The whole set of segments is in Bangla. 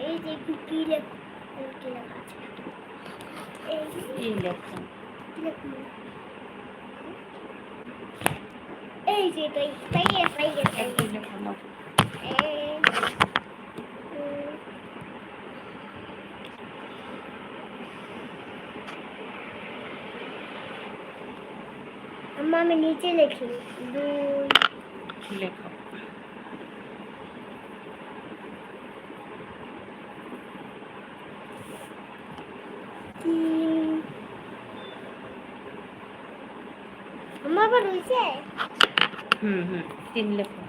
এই যে কি লেখ কি লেখা আছে এই এই লেখা লেখা এই যে তাই তাই তাই তাই এই লেখা নাও। আম্মা আমি নিচে লিখি। দুই। লেখো। তিন। আবার হয়েছে হুম হুম তিন লেখা।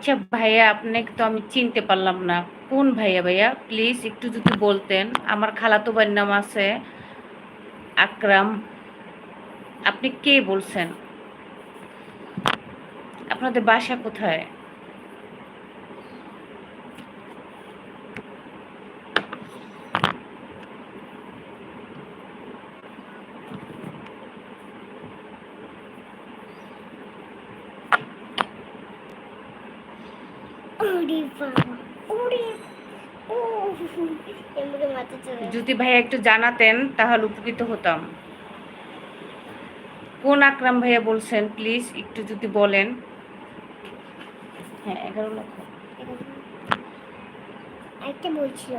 আচ্ছা ভাইয়া, আপনাকে তো আমি চিনতে পারলাম না। কোন ভাইয়া ভাইয়া? প্লিজ একটু যদি বলতেন। আমার খালাতো ভাইয়ের নাম আছে আকরাম। আপনি কে বলছেন? আপনাদের বাসা কোথায়? যদি ভাইয়া একটু জানাতেন, তাহলে উপকৃত হতাম। কোন আকরাম ভাইয়া বলছেন প্লিজ একটু যদি বলেন। হ্যাঁ এগারো লক্ষ। একটা বলছিল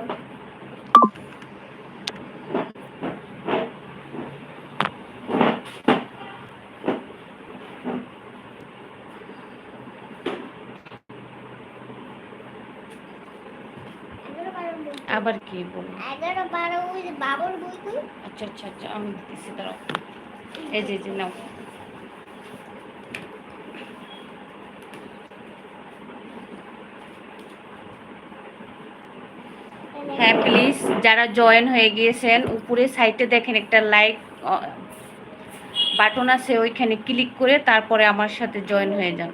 এগারো বারো বই। আবার কি বলুন এগারো বারো ওই বাবর বই আচ্ছা আচ্ছা আচ্ছা আমি দিতেছি দাঁড়াও। এই যে যে নাও। হ্যাঁ প্লিজ যারা জয়েন হয়ে গিয়েছেন উপরে সাইটে দেখেন একটা লাইক বাটন আছে ওইখানে ক্লিক করে তারপরে আমার সাথে জয়েন হয়ে যান।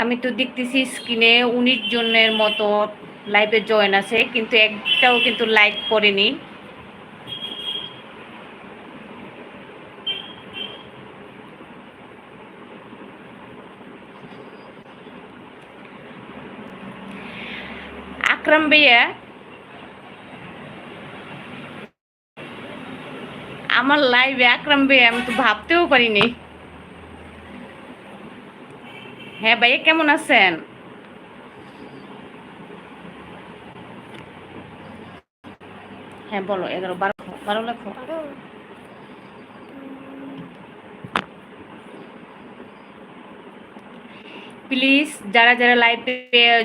আমি তো দেখতেছি স্ক্রিনে উনিশ জনের মতো লাইভে জয়েন আছে, কিন্তু একটাও কিন্তু লাইক করেনি। আকরাম ভাইয়া, আমার লাইভে আকরাম ভাইয়া, আমি তো ভাবতেও পারিনি। হ্যাঁ ভাইয়া, কেমন আছেন? হ্যাঁ বলো, এগারো, বারো বারো লেখো প্লিজ যারা যারা লাইভে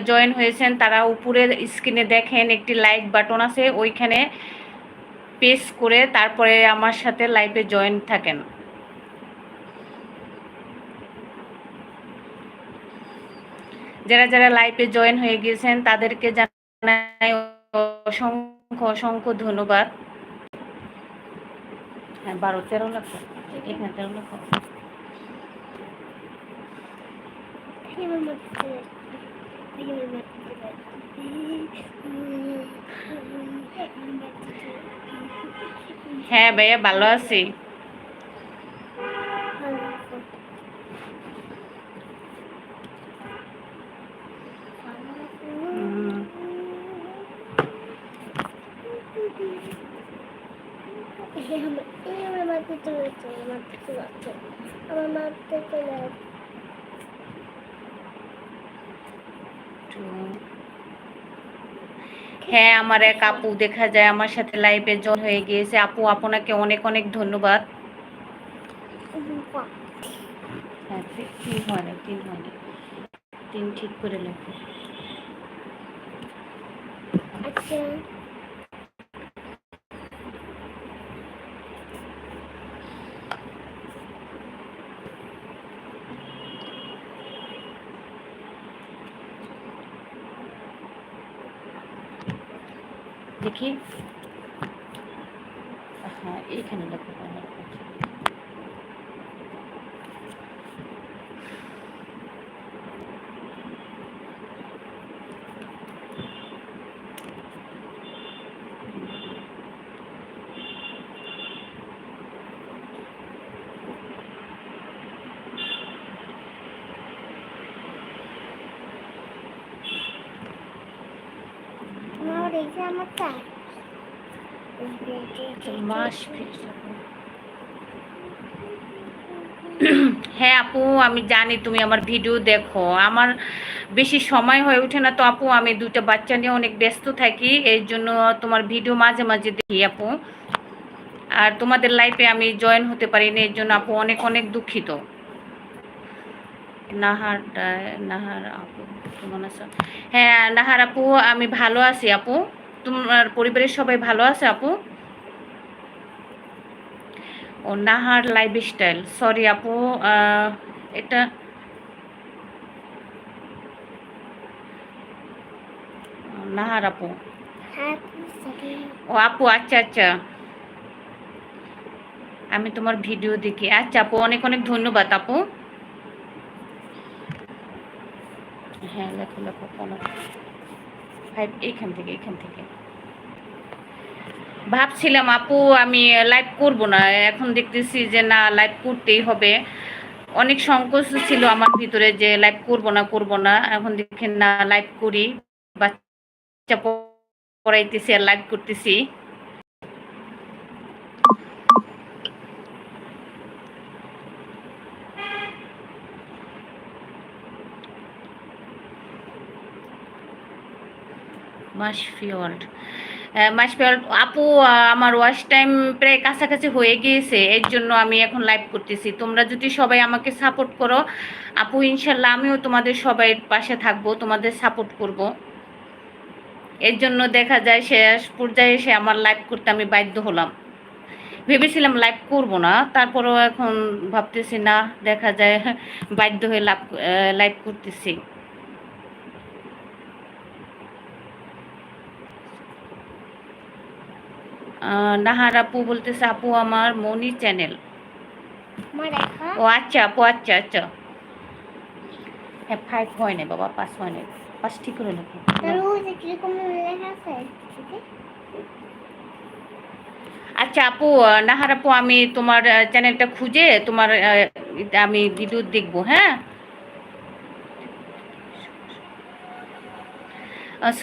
জয়েন হয়েছেন, তারা উপরের স্ক্রিনে দেখেন একটি লাইক বাটন আছে, ওইখানে পেস করে তারপরে আমার সাথে লাইভে জয়েন থাকেন। যারা যারা লাইভে জয়েন হয়ে গিয়েছেন, তাদেরকে জানাই অসংখ্য অসংখ্য অসংখ্য ধন্যবাদ। হ্যাঁ বারো তেরো লাখ এখানে তেরো লাখ হ্যাঁ ভাইয়া ভালো আছি। আমার এক আপু, দেখা যায় আমার সাথে লাইভে জল হয়ে গিয়েছে। আপু, আপনাকে অনেক অনেক ধন্যবাদ। হ্যাঁ ঠিক করে লেখো আচ্ছা। দেখি হ্যাঁ এইখানে। আমার আমার চাই মাস ফিক্স হ্যাঁ আপু, আমি জানি তুমি আমার ভিডিও দেখো। আমার বেশি সময় হয়ে ওঠে না তো আপু, আমি দুটো বাচ্চা নিয়ে অনেক ব্যস্ত থাকি এই জন্য তোমার ভিডিও মাঝে মাঝে দেখি আপু। আর তোমাদের লাইফে আমি জয়েন হতে পারিনি এর জন্য আপু অনেক অনেক দুঃখিত। নাহার নাহার আপু কেমন আছো হ্যাঁ নাহার আপু, আমি ভালো আছি আপু। তোমার পরিবারের সবাই ভালো আছে আপু? ও নাহার লাইফ স্টাইল সরি আপু এটা নাহার আপু। হ্যাঁ ও আপু আচ্ছা আচ্ছা। আমি তোমার ভিডিও দেখি। আচ্ছা আপু অনেক অনেক ধন্যবাদ আপু। হ্যাঁ লেখো লেখো ফাইভ এইখান থেকে এইখান থেকে। ভাবছিলাম, আপু, আমি লাইভ করব না। এখন দেখতেছি যে, না লাইভ করতেই হবে। অনেক সংকোচ ছিল আমার ভিতরে যে লাইভ করব না করব না। এখন দেখেন না লাইভ করি। বাচ্চা পড়াইতেছি আর লাইভ করতেছি। মাসফিওল্ড মাসফিওল্ড আপু আমার ওয়াশ টাইম প্রায় কাছাকাছি হয়ে গিয়েছে, এর জন্য আমি এখন লাইভ করতেছি। তোমরা যদি সবাই আমাকে সাপোর্ট করো, আপু, ইনশাল্লাহ আমিও তোমাদের সবাই পাশে থাকব, তোমাদের সাপোর্ট করব। এর জন্য দেখা যায় শেষ পর্যায়ে এসে আমার লাইভ করতে আমি বাধ্য হলাম। ভেবেছিলাম লাইভ করব না, তারপরেও এখন ভাবতেছি না, দেখা যায় বাধ্য হয়ে লাভ লাইভ করতেছি। নাহার আপু বলতেছে আপু আমার মনি চ্যানেল ও আচ্ছা আপু আচ্ছা আচ্ছা। হ্যাঁ ফাইভ হয় না বাবা পাঁচ হয় না পাঁচ ঠিক করে সেটা? আচ্ছা আপু নাহার আপু আমি তোমার চ্যানেলটা খুঁজে তোমার আমি ভিডিও দেখব হ্যাঁ?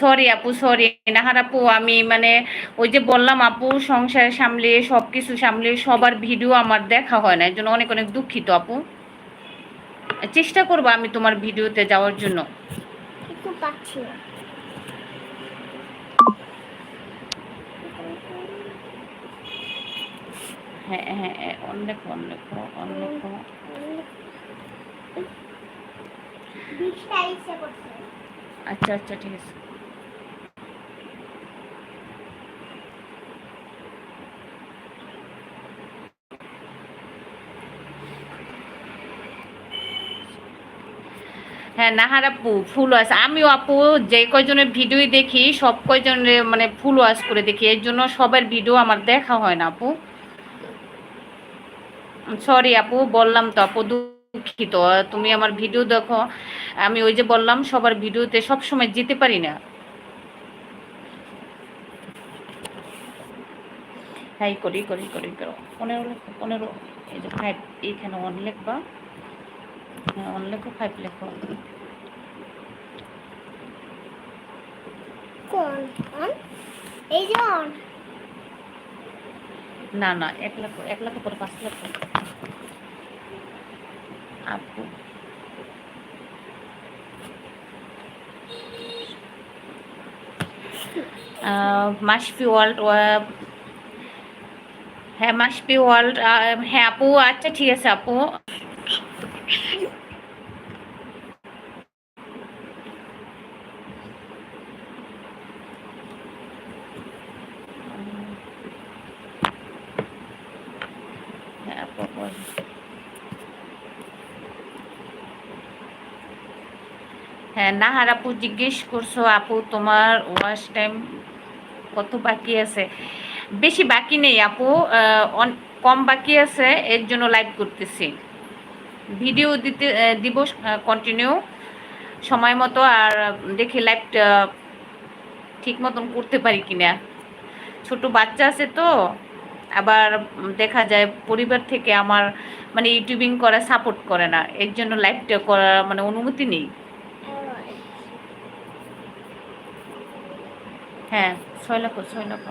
সরি আপু সরি নাহার আপু আমি মানে ওই যে বললাম আপু সংসার সামলিয়ে সব কিছু সামলিয়ে সবার ভিডিও আমার দেখা হয় না। এর জন্য অনেক অনেক দুঃখিত আপু। চেষ্টা করব আমি তোমার ভিডিওতে যাওয়ার জন্য। হ্যাঁ হ্যাঁ হ্যাঁ, অনেক অনেক অনেক। আচ্ছা আচ্ছা ঠিক আছে। হ্যাঁ নাহার আপু ফুল ওয়াশ আমিও আপু, যে কয়জনের ভিডিওই দেখি, সব কয়জনের মানে ফুল ওয়াশ করে দেখি। এর জন্য সবার ভিডিও আমার দেখা হয় না আপু। সরি আপু, বললাম তো আপু, দুঃখিত। তুমি আমার ভিডিও দেখো। আমি ওই যে বললাম, সবার ভিডিওতে সব সময় যেতে পারি না। হ্যাঁ করি করি করি করো। পনেরো পনেরো, এই যে ফাইভ এইখানে ওয়ান লিখবা। হ্যাঁ ওয়ান লেখো ফাইভ লেখো না না এক লাখ এক লাখ পরে পাঁচ লাখ আপু। মাসফি ওয়ার্ল্ড হ্যাঁ মাসফি ওয়ার্ল্ড হ্যাঁ আপু আচ্ছা ঠিক আছে আপু হ্যাঁ আপু বল। হ্যাঁ নাহার আপু জিজ্ঞেস করছ আপু, তোমার ওয়াশ টাইম কত বাকি আছে? বেশি বাকি নেই আপু কম বাকি আছে, এর জন্য লাইভ করতেছি। ভিডিও দিতে দিব কন্টিনিউ সময় মতো আর দেখি লাইভটা ঠিক মতন করতে পারি কিনা। ছোট বাচ্চা আছে তো, আবার দেখা যায় পরিবার থেকে আমার মানে ইউটিউবিং করা সাপোর্ট করে না, এর জন্য লাইভটা করার মানে অনুমতি নেই। হ্যাঁ ছয় লক্ষ ছয় লক্ষ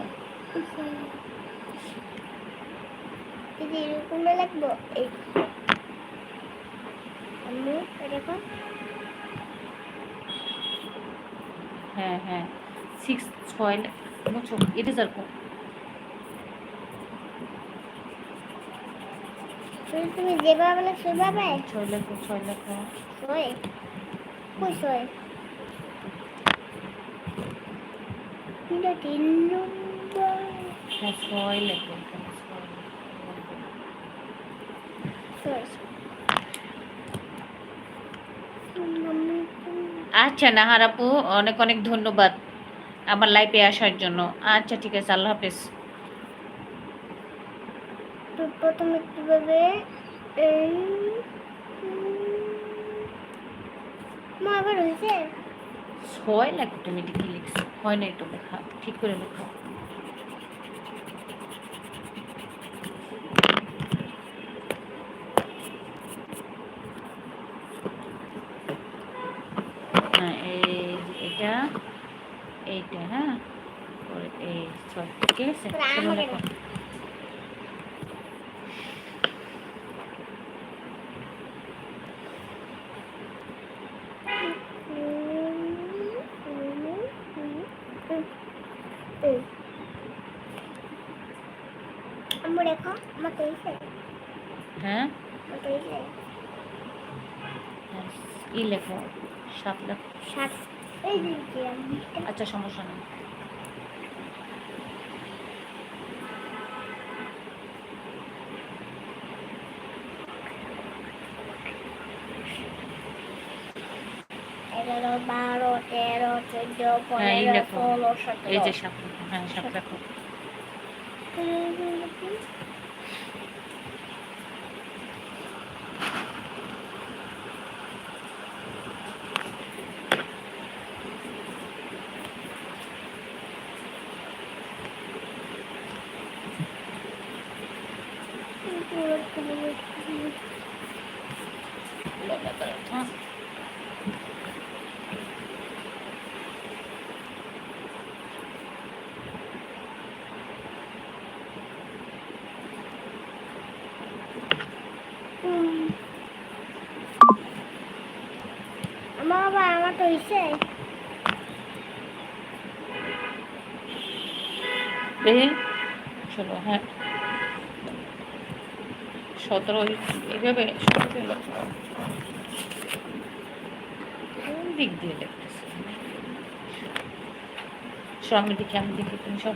লাগবো? হ্যাঁ হ্যাঁ। সিক্স ছয় মুছো এটা আর কো তুমি তুমি যেভাবে সেভাবে? ছয় লক্ষ ছয় লক্ষ সই কই সই তিনটা তিন নম্বর ছয় সই আচ্ছা নাহার আপু অনেক অনেক ধন্যবাদ আমার লাইফে আসার জন্য। আচ্ছা ঠিক আছে আল্লাহ হাফেজ। তো প্রথমে কীভাবে এই মা আবার হয়েছে? ছয় লাখ তুমি এটা হয় না একটু লেখা ঠিক করে লেখা হ্যাঁ এই এটা এইটা হ্যাঁ? এই ছয় ঠিক আছে না, তুমি আমাকে লেখো। আম্মু দেখো আমার তো হয়েছে হ্যাঁ? হ্যাঁ, ই লেখো সাত লাখ। আচ্ছা সমস্যা নেই। এগারো বারো তেরো চোদ্দ হ্যাঁ, পনেরো। ষোলো এই যে সতেরো সাত হ্যাঁ সাত লাখ। হ্যাঁ হয়েছে দেখি ষোলো হ্যাঁ। সতেরো, এইভাবে সতেরো কোন দিক দিয়ে দেখতেছি? সব দিকে আমি দেখি তুমি সব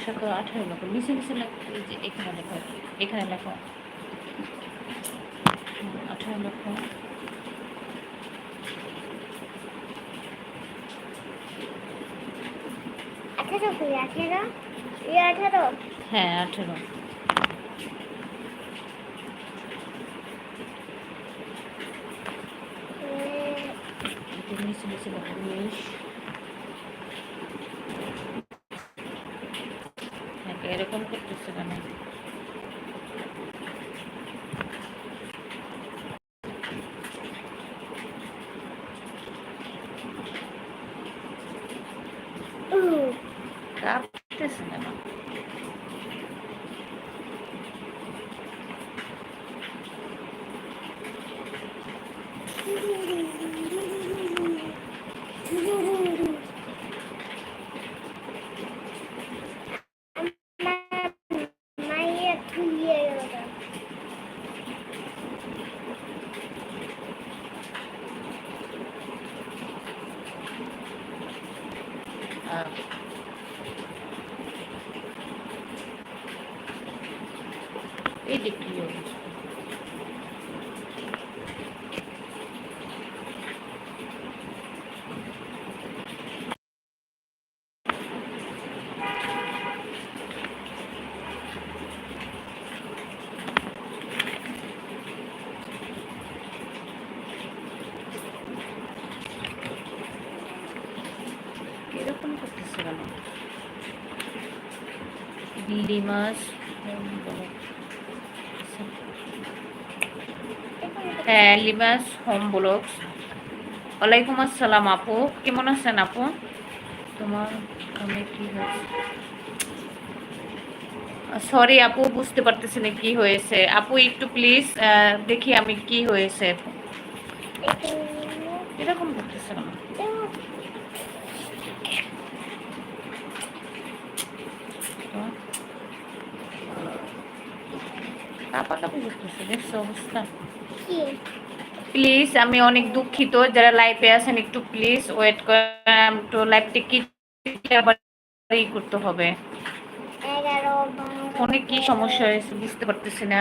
লাগবো, লাগবো। একশত আঠারো লক্ষ নিচে নিচে লেখো যে এখানে লেখো এখানে লেখো। আঠারো লক্ষ হ্যাঁ আঠেরো। নিচে নিচে লেখো উনিশ হ্যাঁ, এরকম করতেছে কেন উহ, কাঁপতেছে কেন আমার মায়ের খুলিয়ে গেল আহ, এই যে কি অবস্থা এরকম করতেছে কেন লিমাস হ্যাঁ লিমাস হোম ব্লগস ওয়ালাইকুম আসসালাম আপু। কেমন আছেন আপু? তোমার ফোনে কি সরি আপু বুঝতে পারতেছি না কি হয়েছে। আপু একটু প্লিজ দেখি আমি কি হয়েছে। এরকম করতেছে কাঁপাকাঁপি করতেছে দেখছ অবস্থা? প্লিজ আমি অনেক দুঃখিত যারা লাইভে আছেন একটু প্লিজ ওয়েট করেন লাইভটি কি আবার করতে হবে। অনেক ফোনে কি সমস্যা হয়েছে বুঝতে পারতেছি না।